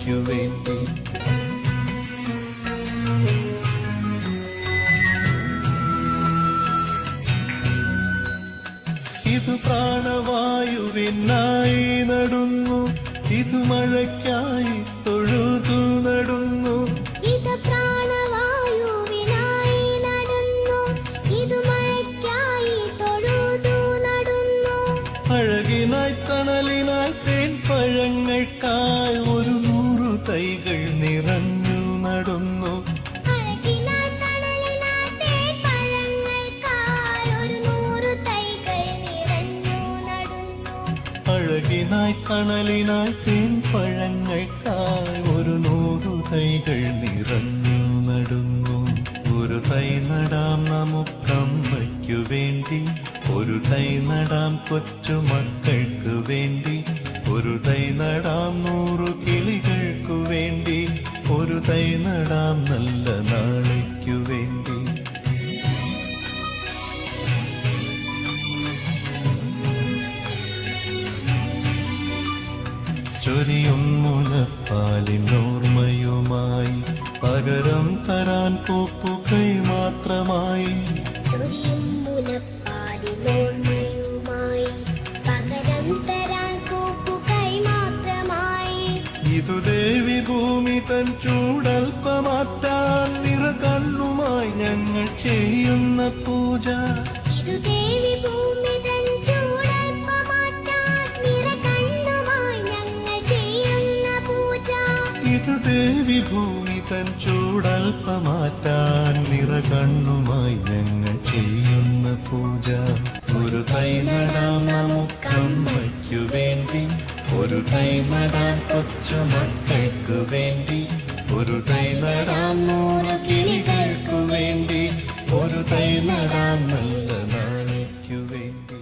നാളേക്കു വേണ്ടി. ഇത് പ്രാണവായുവിനായി നടുന്നു ഇത് മഴയ്ക്കായി തൊഴുതു നടുന്നു. ഇത് പ്രാണവായുവിനായി നടന്നു ഇത് മഴയ്ക്കായി തൊഴുതു നടന്നു. അഴകിനായി തണലിനായി തേൻ പഴങ്ങൾക്കായി തൈകൾ നിറഞ്ഞു നടുന്നു. അഴകിനായി തണലിനായി തേൻ പഴങ്ങൾക്കായി ഒരു നൂറു തൈകൾ നിറഞ്ഞു നടന്നു. ഒരു തൈ നടാം നമുക്കമ്മയ്ക്കു വേണ്ടി. ഒരു തൈ നടാം കൊച്ചു മക്കൾക്ക് വേണ്ടി. ഒരു തൈ നടാം നൂറു ഒരു തൈ നടാം നല്ല നാളേക്കു വേണ്ടി. ചൊരിയും മുലപ്പാലിനോർമ്മയുമായി പകരം തരാൻ പൂപ്പുകൈ മാത്രമായി. തൻ ചൂടൽപ്പമാറ്റാൻ നിറ കണ്ണുമായി ഞങ്ങൾ ചെയ്യുന്ന പൂജ. ഇതു ദേവി ഭൂമി തൻ ചൂടൽപ്പമാറ്റാൻ നിറകണ്ണുമായി ഞങ്ങൾ ഒരു തൈ നടാൻ കൊച്ചു മക്കൾക്കു വേണ്ടി ഒരു തൈ നടാൻ നൂറ് കിളികൾക്കു വേണ്ടി ഒരു തൈ നടാൻ നല്ല നാളേക്കു വേണ്ടി.